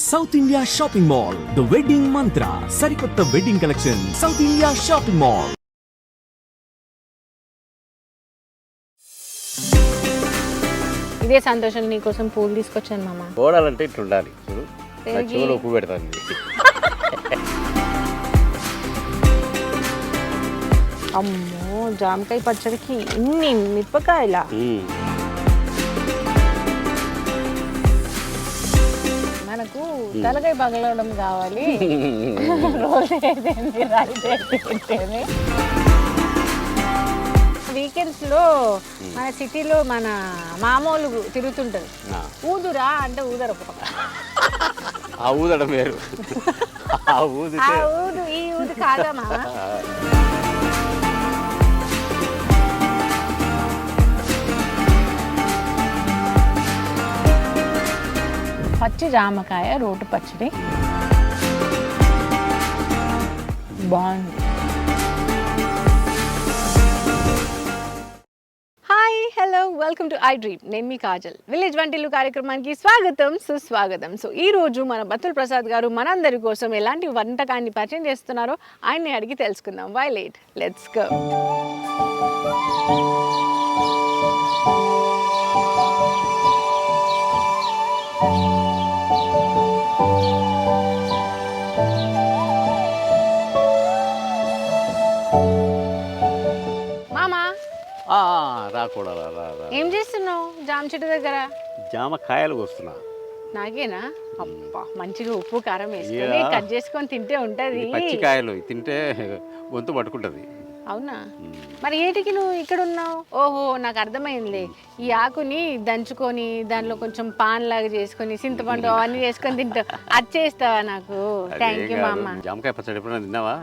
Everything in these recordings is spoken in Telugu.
South India shopping mall the wedding Mantra సరికొత్త wedding collection south India shopping mall ఇదే సంతోషం నీకోసం పూలు తీసుకొచ్చాను మామ. కోడాలంటే ఇట్లా ఉండాలి. చూడు. నా దేనికి? చెవులో ఉప్పు పెడతాను అమ్మో జామకాయ పచ్చడికి ఇన్ని మిరపకాయల? ఉమ్. మనకు తలకాయ పగలడం కావాలి. రోజు వీకెండ్స్లో మన సిటీలో మన మామూలు తిరుగుతుంటారు. ఊదురా అంటే ఊదర. ఆ ఊదడం వేరు. ఆ ఊదు ఈ ఊదు కాదా పచ్చి జామకాయ రోటి పచ్చడి. బాగుంది. Hi hello welcome to I dream. నేను మీ కాజల్. విలేజ్ వంటిల్లు కార్యక్రమానికి స్వాగతం సుస్వాగతం. సో ఈ రోజు మన బతుల్ ప్రసాద్ గారు మనందరి కోసం ఎలాంటి వంటకాన్ని పరిచయం చేస్తున్నారో ఆయన్ని అడిగి తెలుసుకుందాం. వై లేట్ లెట్స్ గో మామా కూడా రా రా రా. ఏం చేస్తున్నావు? జామ చెట్టు దగ్గర? జామకాయలు వస్తున్నా నాకేనా అబ్బా మంచిగా ఉప్పు కారం వేసుకొని. కట్ చేసుకొని తింటే ఉంటది. పచ్చికాయలు తింటే గొంతు పట్టుకుంటుంది. అవునా? మరి ఏటికి నువ్వు ఇక్కడ ఉన్నావు? ఓహో నాకు అర్థమైంది ఈ ఆకుని దంచుకొని దానిలో కొంచెం పాన్ లాగా చేసుకొని చింతపండు అవన్నీ చేసుకొని తింటావు. అది చేస్తావా నాకు? థ్యాంక్ యూ మా అమ్మ జామకాయ పచ్చడి ఎప్పుడైనా తిన్నావా?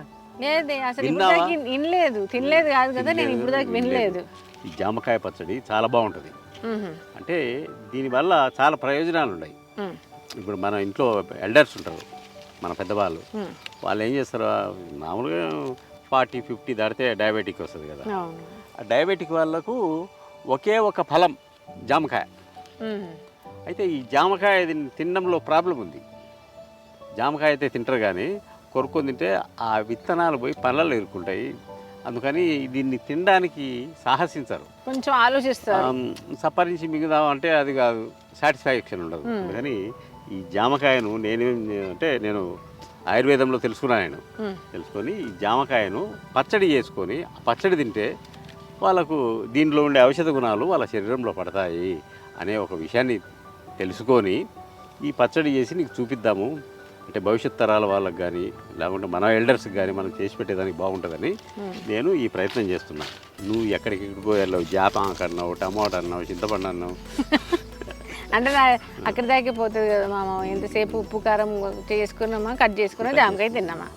లేదే అసలు ఇప్పుడు? దాకా వినలేదు తినలేదు కాదు కదా నేను ఇప్పుడు దాకా వినలేదు. ఈ జామకాయ పచ్చడి చాలా బాగుంటుంది. అంటే దీనివల్ల చాలా ప్రయోజనాలు ఉన్నాయి. ఇప్పుడు మన ఇంట్లో ఎల్డర్స్ ఉంటారు మన పెద్దవాళ్ళు. వాళ్ళు ఏం చేస్తారు? మామూలుగా ఫార్టీ ఫిఫ్టీ దాటితే డయాబెటిక్ వస్తుంది కదా. ఆ డయాబెటిక్ వాళ్ళకు ఒకే ఒక ఫలం జామకాయ. అయితే ఈ జామకాయ తిన్- తినడంలో ప్రాబ్లం ఉంది. జామకాయ అయితే తింటారు కానీ కొరుక్కొని తింటే ఆ విత్తనాలు పోయి పళ్ళల్లో ఇరుక్కుంటాయి. అందుకని దీన్ని తినడానికి సాహసించరు. కొంచెం ఆలోచిస్తారు. ఆమ్, సప్పరించి మిగుదాం అంటే అది కాదు సాటిస్ఫాక్షన్ ఉండదు. కానీ ఈ జామకాయను నేను అంటే నేను ఆయుర్వేదంలో తెలుసుకున్నాను. తెలుసుకొని ఈ జామకాయను పచ్చడి చేసుకొని ఆ పచ్చడి తింటే వాళ్ళకు దీనిలో ఉండే ఔషధ గుణాలు వాళ్ళ శరీరంలో పడతాయి అనే ఒక విషయాన్ని తెలుసుకొని ఈ పచ్చడి చేసి నీకు చూపిద్దాము. అంటే భవిష్యత్ తరాల వాళ్ళకి కానీ లేకుంటే మన ఎల్డర్స్కి కానీ మనం చేసి పెట్టేదానికి బాగుంటుందని నేను ఈ ప్రయత్నం చేస్తున్నా. నువ్వు ఎక్కడికెక్కడికో వెళ్ళావు? జాపాకు అన్నావు టమాటా అన్నావు చింతపండు అన్నావు. అంటే నా అక్కడి దాకే పోతుంది కదా మామ. ఎంతసేపు ఉప్పు కారం చేసుకున్నామా కట్ చేసుకున్నా జామకాయ తిన్నామా?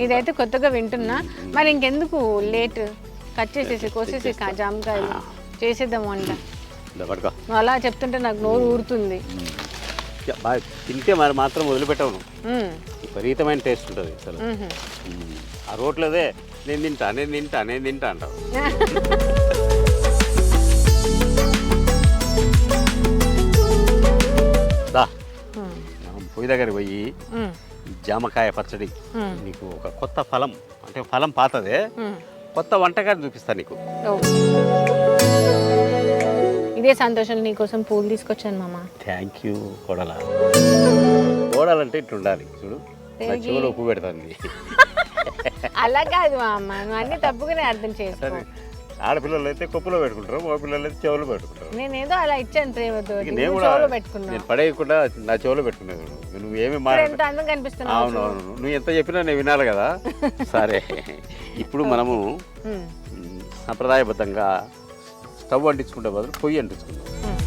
ఇదైతే కొత్తగా వింటున్నా. మరి ఇంకెందుకు లేట్ కట్ చేసేసి కోసేసి జామకాయలు చేసేద్దాం వంట ఇలా పట్టుకో. నువ్వు అలా చెప్తుంటే నాకు నోరు ఊరుతుంది. బాగా తింటే మరి మాత్రం వదిలిపెట్టవు నువ్వు మ్మ్. విపరీతమైన టేస్ట్ ఉంటుంది అసలు. ఆ రోట్లోదే నేను తింటా నేను తింటా నేను తింటా అంటావు దా పొయ్యి దగ్గర పోయి జామకాయ పచ్చడి. నీకు ఒక కొత్త ఫలం అంటే ఫలం పాతదే. కొత్త వంటకాన్ని చూపిస్తా నీకు ఇదే సంతోషం నీకోసం పూలు తీసుకొచ్చాను మామ. థ్యాంక్ యూ కోడల. కోడలంటే ఇట్లా ఉండాలి చూడు. నా? చెవులో ఉప్పు పెడతాంది. అలా కాదు మా అమ్మ నువ్వు అన్ని తప్పుగానే అర్థం చేసుకో. సరే. ఆడపిల్లలు అయితే కొప్పులో పెట్టుకుంటారు మగ పిల్లలు అయితే చెవులో పెట్టుకుంటారు. నేనేదో అలా ఇచ్చాను ప్రేమతో. నేను కూడా చెవులో పెట్టుకున్నావు. నేను పడేయకుండా నా చెవులో పెట్టుకునేది నువ్వు. నువ్వు ఏమి ఇప్పుడు మాట ఎంత అందం కనిపిస్తున్నావు అవును అవును. నువ్వు ఎంత చెప్పినా నేను వినాలి కదా. సరే. ఇప్పుడు మనము మ్మ్. మ్, సంప్రదాయబద్ధంగా స్టవ్ అంటించుకుంటే బదులు పొయ్యి అంటించుకుందాం మ్మ్.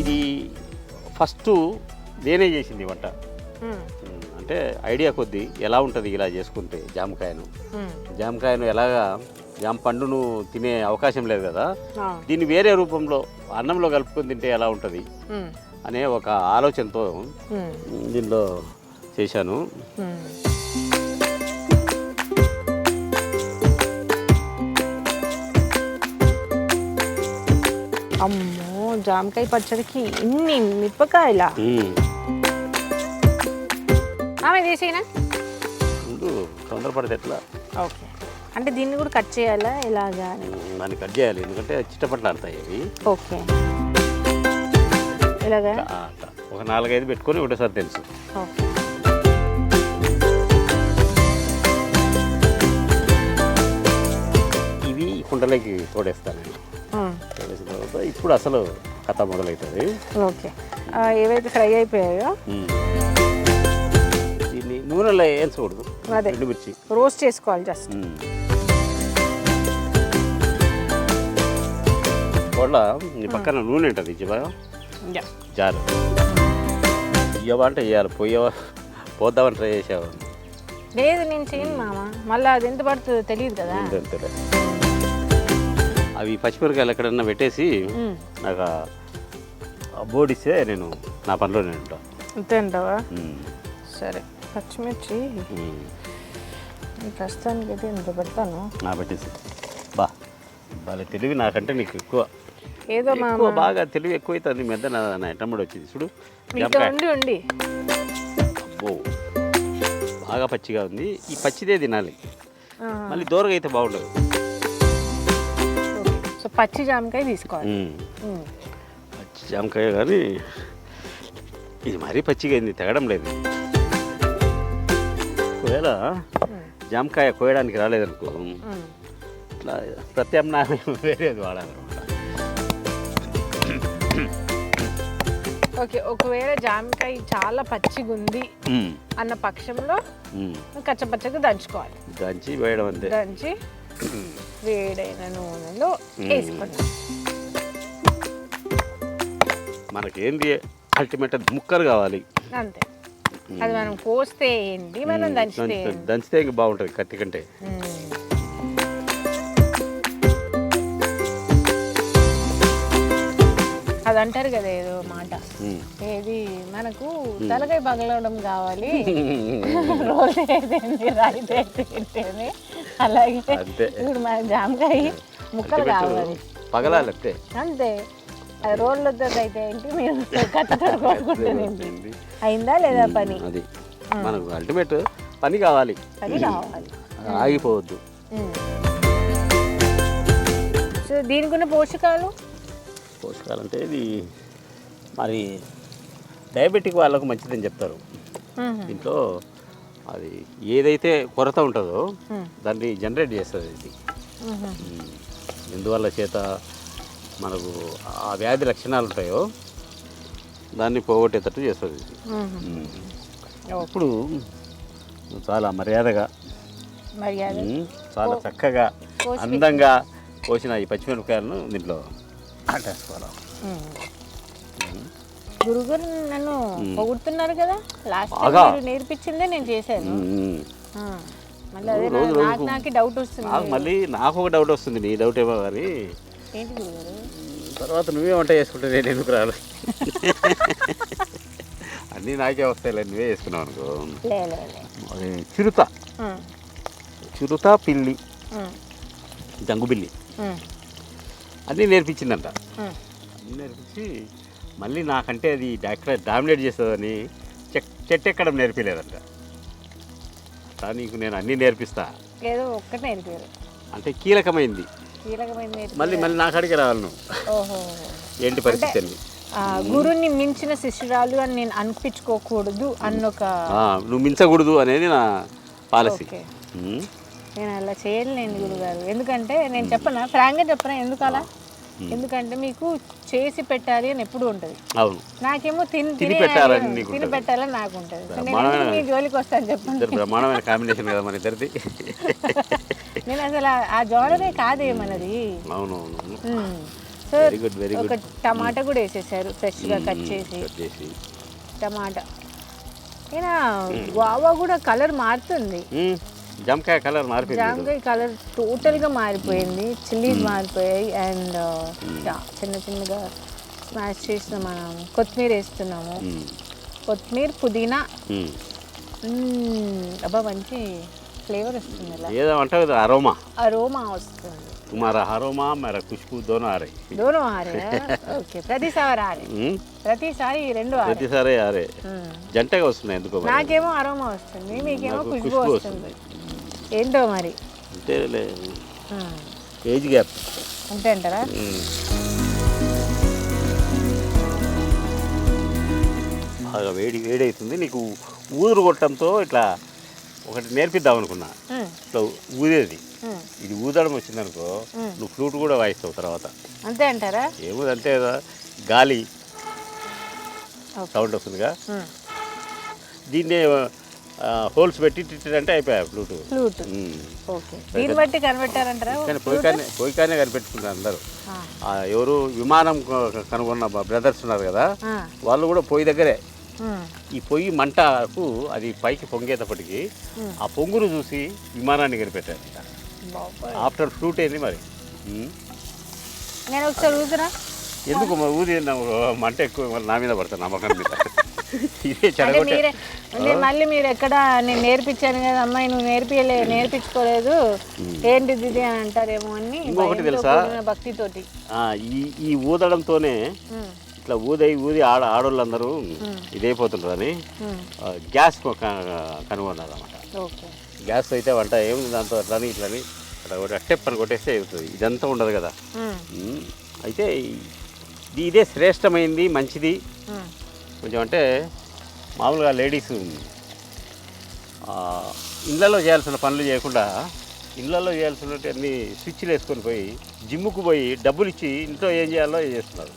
ఇది ఫస్ట్ నేనే చేసింది వంట అంటే ఐడియా కొద్దీ ఎలా ఉంటుంది ఇలా చేసుకుంటే జామకాయను. జామకాయను ఎలాగా జామ పండును తినే అవకాశం లేదు కదా. దీన్ని వేరే రూపంలో అన్నంలో కలుపుకొని తింటే ఎలా ఉంటుంది. అనే ఒక ఆలోచనతో దీనిలో చేశాను. అమ్మో జామకాయ పచ్చడికి ఇన్ని మిరపకాయల? ఆమె తీసేనా ముందు తొందరపడితే ఎట్లా? ఓకే. అంటే దీన్ని కూడా కట్ చేయాలా? ఇలాగా దాన్ని కట్ చేయాలి. ఎందుకంటే చిట్టపట్లాడతాయి అవి. ఓకే. ఇలాగా. ఒక నాలుగైదు పెట్టుకొని ఒకటేసారి తెలుసు. ఇవి కుండలోకి తోడేస్తాను నేను. ఉమ్, తోడేసిన తర్వాత ఇప్పుడు అసలు కథ మొదలవుతుంది ఓకే. ఏవైతే ఫ్రై అయిపోయాయో. దీన్ని నూనెలో వేయించకూడదు. అదే. ఎండుమిర్చి రోస్ట్ చేసుకోవాలి జస్ట్. కోళ్ళ నీ పక్కన నూనె ఉంటుంది ఇవ్వ జారు. ఇవ్వ అంటే వేయాలి పొయ్యవా పోద్దామని ట్రై చేసావు? లేదు నేను చేయను మామ. మళ్ళీ అది ఎంత పడుతుందో తెలియదు కదా. అవి పచ్చిమిరకాయలు ఎక్కడన్నా పెట్టేసి నాకు ఇస్తే నేను నా పనిలో నేను ఉంటా. అంతే ఉమ్. సరే. పచ్చిమిర్చి. ప్రస్తుతానికి అయితే ఇంత పెడతాను. నా పెట్టేసి. బా. వాళ్ళ తెలివి నాకంటే నీకు ఎక్కువ. ఏదో ఎక్కువ బాగా తెలివి ఎక్కువ అవుతుంది మెద్ద నా నా ఎట్టమ్మడి వచ్చింది. చూడు. ఉండి ఉండి. అబ్బో బాగా పచ్చిగా ఉంది. ఈ పచ్చిదే తినాలి. మళ్ళీ దూరగా అయితే బాగుండదు. సో పచ్చి జామకాయ తీసుకోవాలి. పచ్చి జామకాయ కానీ ఇది మరీ పచ్చిగా అయింది తెగడం లేదు. ఒకవేళ జామకాయ కోయడానికి రాలేదనుకో. ఇట్లా ప్రత్యామ్నాయం వేరేది వాడాలన్నమాట. ఓకే ఒకవేళ జామకాయ చాలా పచ్చిగా ఉంది. అన్న పక్షంలో. కచ్చపచ్చగా దంచుకోవాలి. దంచి వేయడం అంతే. దంచి వేడైన నూనెలో వేసుకున్నాం మనకేంటి అల్టిమేట్ ముక్కలు కావాలి. అంతే. అది మనం కోస్తే ఏంటి మనం దంచితే దంచితే ఇంకా బాగుంటుంది కత్తి కంటే. అది అంటారు కదా ఏదో మాట. ఏది? మనకు తలకాయ పగలవడం కావాలి. రోజు ఏంటని అలాగే. ఇప్పుడు మన జామకాయ ముక్కలు కావాలి పగలాలి అంతే. అంతే. అది రోడ్లతో అయితే ఏంటి? మీరు కట్టతో కొట్టుకుంటుంది అయిందా లేదా పని? అది. మనకు అల్టిమేట్ పని కావాలి. పని కావాలి. ఆగిపోవద్దు. సో దీనికి ఉన్న పోషకాలు? పోషకాలు అంటే ఇది మరి డయాబెటిక్ వాళ్ళకు మంచిదని చెప్తారు. దీంట్లో అది ఏదైతే కొరత ఉంటుందో. దాన్ని జనరేట్ చేస్తుంది ఇది. ఎందువల్ల చేత మనకు ఆ వ్యాధి లక్షణాలు ఉంటాయో దాన్ని పోగొట్టేటట్టు చేస్తుంది ఇది. నువ్వు చాలా మర్యాదగా చాలా చక్కగా అందంగా కోసిన ఈ పచ్చిమిరపకాయలను దీంట్లో అంటేసుకోవాలి. గురుగారు నన్ను పొగుడుతున్నారు కదా? లాస్ట్. మీరు నేర్పించిందే నేను చేశాను. నాకు డౌట్ వస్తుంది. మళ్ళీ నాకు ఒక డౌట్ వస్తుంది నీ డౌట్ ఏమో గురుగారు? తర్వాత నువ్వే వంట చేసుకుంటే నేను ఎందుకు రాను? అన్నీ నాకే వస్తాయిలే నువ్వే చేసుకున్నావు అనుకో. చిరుత. చిరుత పిల్లి. జంగుబిల్లి. ఉమ్, అన్నీ నేర్పించిందంట. అన్నీ నేర్పించి మళ్ళీ నాకంటే అది డాక్టర్ డామినేట్ చేస్తుందని చెక్ చెట్టు ఎక్కడం నేర్పించలేదంట అట్లా నీకు నేను అన్నీ నేర్పిస్తా. ఏదో ఒక్కటి నేర్పారు అంటే కీలకమైంది. మళ్ళీ మళ్ళీ నా కాడికి రావాలి నువ్వు. ఏంటి పరిస్థితి అని ఆ, గురుని మించిన శిష్యురాలు అని నేను అనిపించుకోకూడదు అన్నొక నువ్వు మించకూడదు అనేది నా పాలసీ. నేను అలా చేయలేను గురుగారు? ఎందుకంటే నేను చెప్పనా? ఫ్రాంక్గా చెప్పనా? ఎందుకు అలా ఎందుకంటే మీకు చేసి పెట్టాలి అని ఎప్పుడు ఉంటుంది. అవును. నాకేమో తిని తిని తినే పెట్టాలని నీకు తిని ఉంటుంది. పెట్టాలని నాకు ఉంటుంది నేను మీ జోలికి వస్తాను చెప్పండి? కాంబినేషన్ కదా మన ఇద్దరిది? నేను అసలు ఆ- ఆ జోనరే కాదే మనది. అవును అవును. సో ఒక టమాటా కూడా వేసేసారు ఫ్రెష్గా కట్ చేసి. కట్ చేసి. టమాటా. అయినా గువావా కూడా కలర్ మారుతుంది. జామకాయ కలర్ మారిపోయింది చూడు. జామకాయ కలర్ టోటల్గా మారిపోయింది చిల్లీస్ మారిపోయాయి అండ్ చిన్న చిన్నగా స్మాష్ చేసిన మనం కొత్తిమీర వేస్తున్నాము మ్మ్. కొత్తిమీర పుదీనా మ్మ్. మ్మ్. అబ్బా మంచి ఫ్లేవర్ వస్తుంది ఇలా ఏదో అంటావు కదా అరోమా అరోమా వస్తుంది तुम्हारा हरोमा मेरा खुशबू दोनों आ रही దూరం ఆరే ఓకే ప్రతిసారి ఆరే ఉమ్, ప్రతిసారి ఈ రెండు ఆరే ప్రతిసారి ఆరే ఉమ్. జంటగా వస్తున్నాయి ఎందుకో మరి నాకేమో అరోమా వస్తుంది మీకేమో నాకు ఖుష్బు ఖుష్బు వస్తుంది ఏంటో మరి. Age gap. అంతే అంటారా? బాగా వేడి వేడి అవుతుంది నీకు ఊదురు కొట్టడంతో ఇట్లా ఒకటి నేర్పిద్దాం అనుకున్నా. ఇట్లా ఊదేది. ఇది ఊదడం వచ్చిందనుకో నువ్వు ఫ్లూట్ కూడా వాయిస్తావు తర్వాత. అంతే అంటారా? ఏముంది అంతే కదా. గాలి. సౌండ్ వస్తుందిగా. దీన్నే హోల్స్ పెట్టి తిట్టినంటే అయిపోయా ఫ్లూట్ ఫ్లూట్ ఓకే దీన్ని బట్టి కనిపెట్టారంటారా? కానీ పోయికానే పోయికానే కనిపెట్టుకుంటారు అందరూ. ఎవరు విమానం కనుగొన్న బ్రదర్స్ ఉన్నారు కదా. వాళ్ళు కూడా పొయ్యి దగ్గరే. ఈ పొయ్యి మంటకు అది పైకి పొంగేటప్పటికి ఆ పొంగును చూసి విమానాన్ని కనిపెట్టారు. ఆఫ్టర్ ఫ్లూట్ ఏంది మరి? ఉమ్. నేను ఒకసారి ఊదురా? ఎందుకు ఊది మంట ఎక్కువ నా మీద పడతాను నమ్మకం మీద. ఇదే అంటే చెడగొట్టే మీరే అంటే మళ్ళీ మీరు ఎక్కడ నేను నేర్పించాను కదా అమ్మాయి నువ్వు నేర్పియలే నేర్పించుకోలేదు. ఏంటిది ఇది అని అంటారేమో అని ఇంకొకటి తెలుసా? భక్తితోటి. ఆ, ఈ ఈ ఊదడంతోనే. ఇట్లా ఊది ఊది ఆడ ఆడోళ్ళందరూ ఇదైపోతుంటారని ఉమ్. ఆ, గ్యాస్ కొ- క- కనుగొన్నారు అన్నమాట ఓకే. గ్యాస్ అయితే వంట ఏముంది దాంతో అట్లని ఇట్లని అట్లా ఒకటి అట్టెప్ అని కొట్టేస్తే అవుతుంది ఇదంతా ఉండదు కదా. ఉమ్. ఉమ్, అయితే ఈ- ఇదే శ్రేష్టమైంది మంచిది. ఉమ్. కొంచెం అంటే మామూలుగా లేడీస్ ఇళ్ళల్లో చేయాల్సిన పనులు చేయకుండా ఇళ్ళల్లో చేయాల్సిన అన్ని స్విచ్లు వేసుకొని పోయి జిమ్ముకు పోయి డబ్బులు ఇచ్చి ఇంట్లో ఏం చేయాలో చేస్తున్నారు.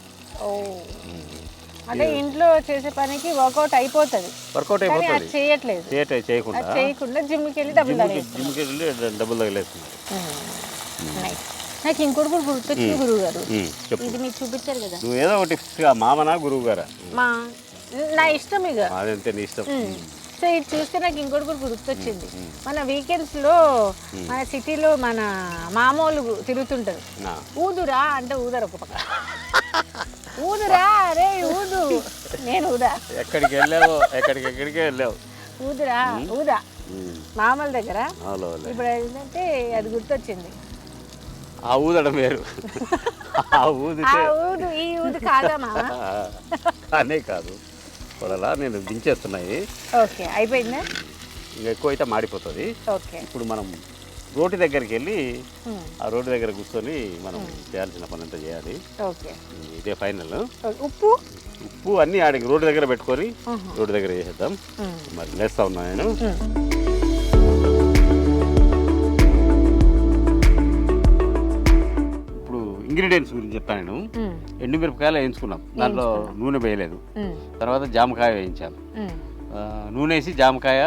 అంటే ఇంట్లో చేసే పనికి వర్కౌట్ అయిపోతుంది. వర్కౌట్ అయిపోతుంది. చేయట్లేదు. చేయట చేయకుండా చేయకుండా జిమ్కి వెళ్ళి డబ్బులు జిమ్కి వెళ్ళి డబ్బులు తగిలేస్తున్నారు. నాకు ఇంకోటి కూడా గుర్తొచ్చింది గురువు గారు ఇది మీకు చూపించారు కదా. నువ్వు ఏదో ఒకటి మామనా గురువు గారా మా నా ఇష్టం ఇక అదంతే నీ ఇష్టం. సో ఇది చూస్తే నాకు ఇంకోటి కూడా గుర్తొచ్చింది. మన వీకెండ్స్లో మన సిటీలో మన మామూలు తిరుగుతుంటారు. ఊదురా అంటే ఊదరు ఒక పక్క. ఊదురా? అరే ఊదు. నేను ఊదా? ఎక్కడికి వెళ్ళావు? ఎక్కడికి ఎక్కడికే వెళ్ళావు? ఊదురా? ఊదా? మామూలు దగ్గర. ఇప్పుడు ఏంటంటే అది గుర్తొచ్చింది. ఆ ఊదడం వేరు. ఆ ఊదు ఈ ఊదు కాదా మామ? అనే కాదు. పొడలా నేను దించేస్తున్నాయి. ఓకే అయిపోయిందా? ఇంకా ఎక్కువ అయితే మాడిపోతుంది. ఓకే. ఇప్పుడు మనం రోడ్డు దగ్గరికి వెళ్ళి. ఆ రోడ్డు దగ్గర కూర్చొని మనం చేయాల్సిన పని అంతా చేయాలి. ఓకే. ఇదే ఫైనల్. ఉప్పు? ఉప్పు అన్నీ ఆడికి రోడ్డు దగ్గర పెట్టుకొని. రోడ్డు దగ్గర చేసేద్దాం. మరి లేస్తా ఉన్నా నేను. ఇంగ్రీడియంట్స్ గురించి చెప్తాను నేను. ఎండుమిరపకాయలు వేయించుకున్నాం. దాంట్లో నూనె వేయలేదు. తర్వాత జామకాయ వేయించాం. ఉమ్. ఆ, నూనె వేసి జామకాయ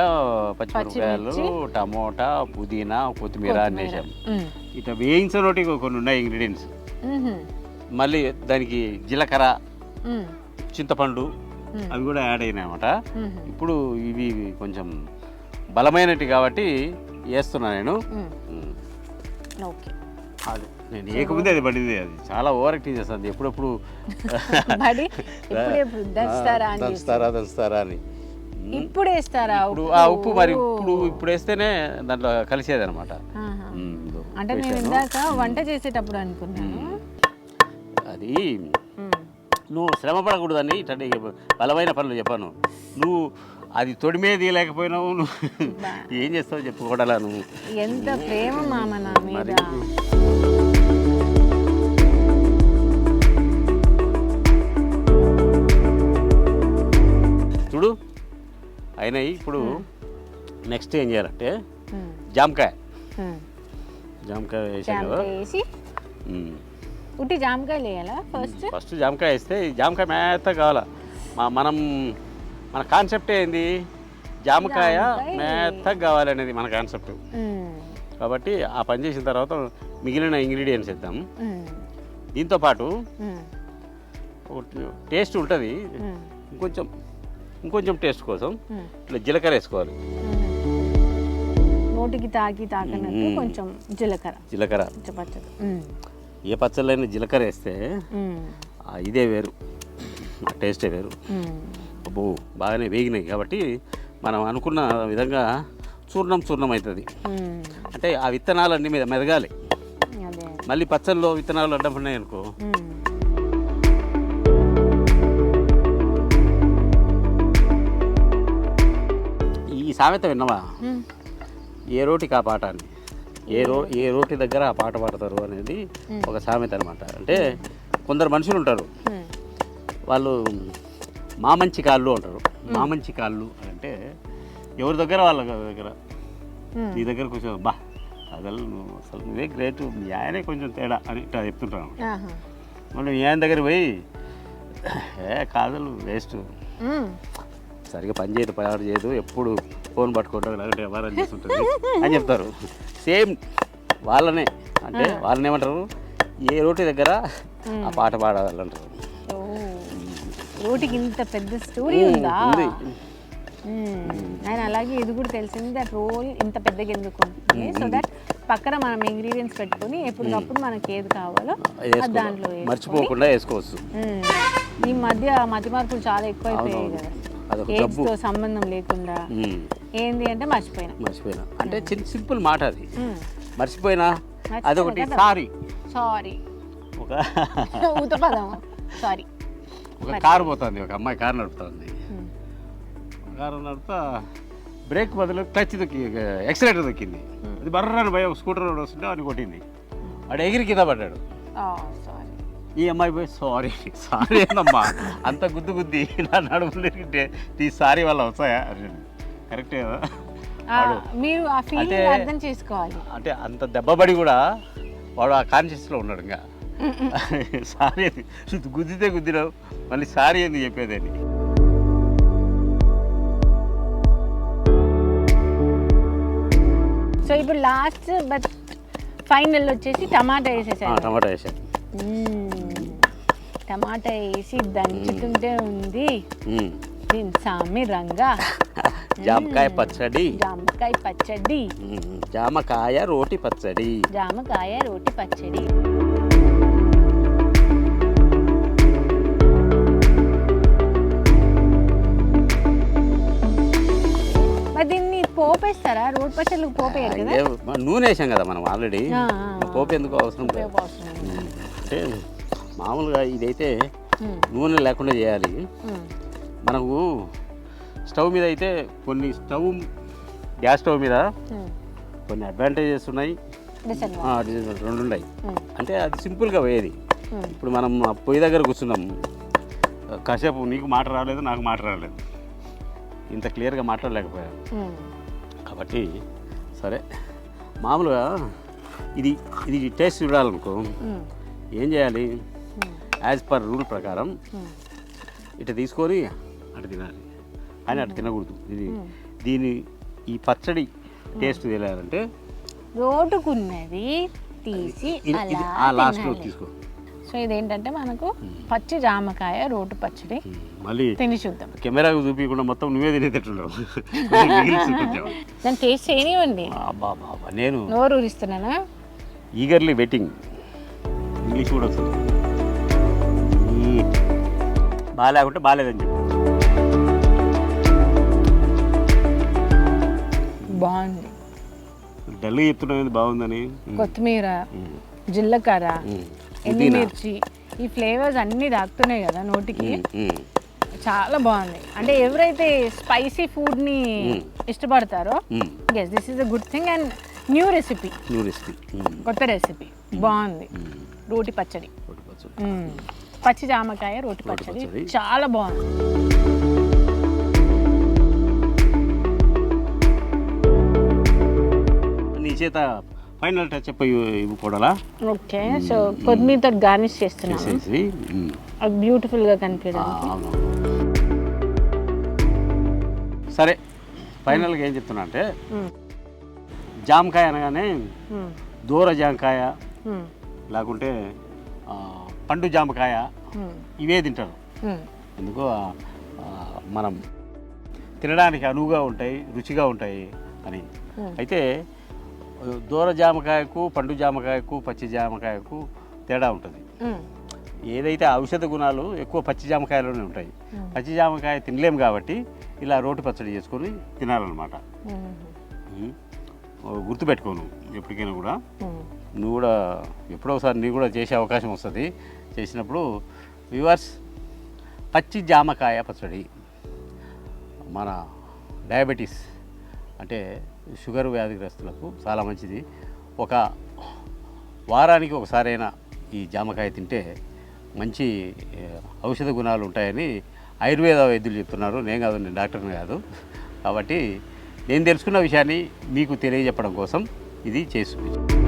పచ్చిమిరపకాయలు టమోటా పుదీనా కొత్తిమీర అన్ని వేసాం. ఇట్లా వేయించనోటి కొన్ని ఉన్నాయి ఇంగ్రీడియంట్స్. మళ్ళీ దానికి జీలకర్ర చింతపండు. అవి కూడా యాడ్ అయినాయి అన్నమాట ఉమ్హు, ఇప్పుడు ఇవి కొంచెం బలమైనవి కాబట్టి వేస్తున్నా నేను. ఓకే. అది నేను ఏకముందే అది పడింది అది చాలా ఓవర్ యాక్టింగ్ చేస్తుంది. ఎప్పుడెప్పుడు బడి ఇప్పుడు ఎప్పుడు దంచుతారా అని. దంచుతారా దంచుతారా అని. ఇప్పుడు వేస్తారా? ఇప్పుడు ఆ ఉప్పు మరి ఇప్పుడు ఇప్పుడు వేస్తేనే దాంట్లో కలిసేది అనమాట. అంటే నేను ఇందాక వంట చేసేటప్పుడు అనుకున్నాను. అది నువ్వు శ్రమ పడకూడదని ఇట్లాంటి బలమైన పనులు చెప్పాను. నువ్వు అది తొడిమే తీయలేకపోయినావు నువ్వు ఏం చేస్తావు చెప్పుకోవడాలా నువ్వు? ఎంత ప్రేమ మామ నా మీద. చూడు. అయినాయి. ఇప్పుడు నెక్స్ట్ ఏం చేయాలంటే జామకాయ. జామకాయ వేసాం కదా జామకాయ వేసి ఉమ్. ఉట్టి జామకాయలు వేయాలా ఫస్ట్ ఫస్ట్ జామకాయ వేస్తే ఈ జామకాయ మేత కావాలా. మా మనం మన కాన్సెప్ట్ ఏంది? జామకాయ జామకాయ. మేత కావాలనేది మన కాన్సెప్ట్ ఉమ్, కాబట్టి ఆ పని చేసిన తర్వాత మిగిలిన ఇంగ్రీడియంట్స్ ఇద్దాం ఉమ్, దీంతో పాటు ఉమ్, టేస్ట్ ఉంటుంది. ఉమ్, ఇంకొంచెం ఇంకొంచెం టేస్ట్ కోసం. ఇట్లా జీలకర్ర వేసుకోవాలి. నోటికి తాకి తాకనట్టు. కొంచెం జీలకర్ర. జీలకర్ర. ఏ పచ్చళ్ళైనా జీలకర్ర వేస్తే ఇదే వేరు. టేస్టే వేరు. అబ్బో బాగానే వేగినాయి కాబట్టి మనం అనుకున్న విధంగా చూర్ణం చూర్ణం అవుతుంది. అంటే ఆ విత్తనాలన్నీ మీద మెదగాలి. మళ్ళీ పచ్చళ్ళలో విత్తనాలు అడ్డం ఉన్నాయి సామెత విన్నవా. ఏ రోటికి ఆ పాట అని ఏ రో ఏ రోటి దగ్గర ఆ పాట పాడతారు అనేది ఒక సామెత అనమాట అంటే కొందరు మనుషులు ఉంటారు. వాళ్ళు మా మంచి కాళ్ళు అంటారు. మా మంచి కాళ్ళు అని అంటే ఎవరి దగ్గర? వాళ్ళ దగ్గర. నీ దగ్గర కొంచెం బా అసలు నువ్వు అసలు నువ్వే గ్రేట్. మీ ఆయనే కొంచెం తేడా అని ఇట్లా చెప్తుంటాను. మనం మీ ఆయన దగ్గర పోయి ఏ కాదలు వేస్ట్. మ్మ్. సరిగా పని చేయదు పని చేయదు ఎప్పుడు ఫోన్ పట్టుకుంటుంది లేకపోతే వ్యవహారం చేస్తుంటుంది అని చెప్తారు. సేమ్ వాళ్ళనే అంటే వాళ్ళని ఏమంటారు? ఏ రోటి దగ్గర ఆ పాట పాడాలంటారు. రోటికి ఇంత పెద్ద స్టోరీ ఉందా. ఆయన అలాగే ఇది కూడా తెలిసింది దట్ రోల్ ఇంత పెద్దగా ఎందుకు సో దట్ పక్కన మనం ఇంగ్రీడియంట్స్ పెట్టుకొని ఎప్పటికప్పుడు మనకి ఏది కావాలో దాంట్లో మర్చిపోకుండా వేసుకోవచ్చు. ఈ మధ్య మతి మార్పులు చాలా ఎక్కువైపోయాయి. కదా. అదొక జబ్బు. సంబంధం లేకుండా ఏంది అంటే మర్చిపోయినా. మర్చిపోయినా. అంటే చిన్న సింపుల్ మాట అది. మర్చిపోయినా? అదొకటి. సారీ. సారీ. ఒక సారీ. ఒక కారు పోతుంది. ఒక అమ్మాయి కారు నడుపుతుంది. కారు నడుపుతా బ్రేక్ బదులు క్లచ్ దొక్కి ఎక్సలేటర్ దొక్కింది. అది బర్రని ఒక స్కూటర్ వస్తుంటే అని కొట్టింది. వాడు ఎగిరి కింద పడ్డాడు. ఈ అమ్మాయి పోయి సారీ సారీ ఏందమ్మా అంత గుద్దు గుద్ది నా నడుములు తిరిగితే ఈ సారీ వల్ల వస్తాయా? కరెక్టే కదా? మీరు ఆ ఫీలింగ్ అంటే- అర్థం చేసుకోవాలి. అంటే అంత దెబ్బపడి కూడా వాడు ఆ కాన్షియస్లో ఉన్నాడు ఇంకా. సారీ గుద్దితే గుద్దినావు మళ్ళీ సారీ అని చెప్పేదని సో ఇప్పుడు లాస్ట్ బట్ ఫైనల్ వచ్చేసి టమాటా ఆ, వేసేసారు టమాటా వేసాను. టమాటా వేసి దంచుతుంటే ఉంది. దీని సామి రంగా. జామకాయ పచ్చడి. జామకాయ పచ్చడి. జామకాయ రోటి పచ్చడి. జామకాయ రోటి పచ్చడి. దీన్ని పోపేస్తారా? రోడ్ కదా? ఏ, మన నూనె వేసాం కదా మనం ఆల్రెడీ. ఆ, ఆ, పోపు ఎందుకు అవసరం. అంటే మామూలుగా ఇదైతే. నూనె లేకుండా చేయాలి. మనకు స్టవ్ మీద అయితే కొన్ని స్టవ్ గ్యాస్ స్టవ్ మీద. కొన్ని అడ్వాంటేజెస్ ఉన్నాయి రెండు ఉన్నాయి. అంటే అది సింపుల్గా పోయేది. ఇప్పుడు మనం పొయ్యి దగ్గర కూర్చున్నాం కాసేపు నీకు మాట రాలేదు నాకు మాట రాలేదు ఇంత క్లియర్గా మాట్లాడలేకపోయాను. కాబట్టి సరే మామూలుగా ఇది ఇది టేస్ట్ చూడాలనుకో. ఏం చేయాలి. యాజ్ పర్ రూల్ ప్రకారం మ్మ్. ఇటు తీసుకొని అటు తినాలి. కానీ అటు తినకూడదు. ఇది దీని ఈ పచ్చడి టేస్ట్ తెలియాలంటే రోడ్డుకున్నది తీసి ఆ లాస్ట్లో. తీసుకో. సో ఇదేంటంటే మనకు పచ్చి జామకాయ రోడ్డు పచ్చడి మళ్ళీ తిని చూద్దాం. కెమెరాకు చూపించకుండా మొత్తం నువ్వే కొంచెం. దాన్ని టేస్ట్ చేయనివ్వండి. బాబా నేను నోరు ఊరిస్తున్నానా? ఈగర్లీ వెయిటింగ్ ఇంగ్లీష్ కూడా వస్తుంది. బాగాలేకుంటే బాగాలేదని చెప్పు బాగుంది డల్గా చెప్తున్నావు బాగుందని కొత్తిమీర. జీలకర్ర ఎండుమిర్చి ఈ ఫ్లేవర్స్ అన్నీ దాక్కుతున్నాయి కదా నోటికి. చాలా బాగుంది అంటే ఎవరైతే స్పైసీ ఫుడ్ని. ఇష్టపడతారో. Yes this is a good thing and new recipe new recipe. కొత్త రెసిపీ బాగుంది. రోటి పచ్చడి. పచ్చి జామకాయ రోటి పచ్చడి. చాలా బాగుంది నీ చేత ఫైనల్ టచ్ అప్ ఇవి కూడా ఓకే సో కొత్తిమీరతో గార్నిష్. అది బ్యూటిఫుల్గా అవును. సరే ఫైనల్గా ఏం చెప్తున్నా అంటే. జామకాయ అనగానే. దూర జామకాయ. లేకుంటే పండు జామకాయ. ఇవే తింటారు. ఎందుకో మనం తినడానికి అనువుగా ఉంటాయి రుచిగా ఉంటాయి అని. అయితే దూర జామకాయకు పండు జామకాయకు పచ్చి జామకాయకు తేడా ఉంటుంది. ఏదైతే ఔషధ గుణాలు ఎక్కువ పచ్చి జామకాయలోనే ఉంటాయి. పచ్చి జామకాయ తినలేం కాబట్టి ఇలా రోటి పచ్చడి చేసుకొని తినాలన్నమాట గుర్తుపెట్టుకోను ఎప్పటికైనా కూడా. నువ్వు కూడా ఎప్పుడో ఒకసారి నీకు కూడా చేసే అవకాశం వస్తుంది. చేసినప్పుడు వ్యూవర్స్ పచ్చి జామకాయ పచ్చడి. మన డయాబెటీస్ అంటే షుగర్ వ్యాధిగ్రస్తులకు చాలా మంచిది. ఒక వారానికి ఒకసారైనా ఈ జామకాయ తింటే మంచి ఔషధ గుణాలు ఉంటాయని ఆయుర్వేద వైద్యులు చెప్తున్నారు. నేను కాదు నేను డాక్టర్ని కాదు. కాబట్టి నేను తెలుసుకున్న విషయాన్ని మీకు తెలియజెప్పడం కోసం ఇది చేస్తుంది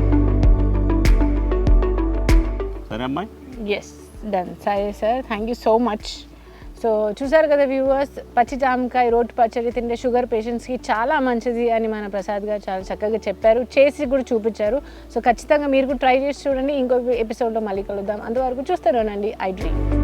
సరే అమ్మాయి ఎస్ డన్ సరే sir thank you so much so చూసారు కదా వ్యూవర్స్ పచ్చి జామకాయ రోడ్డు పచ్చడి తింటే షుగర్ పేషెంట్స్కి చాలా మంచిది అని మన ప్రసాద్ గారు చాలా చక్కగా చెప్పారు. చేసి కూడా చూపించారు. సో ఖచ్చితంగా మీరు కూడా ట్రై చేసి చూడండి. ఇంకో ఎపిసోడ్లో మళ్ళీ కలుద్దాం. అంతవరకు చూస్తారోనండి ఐ డ్రీమ్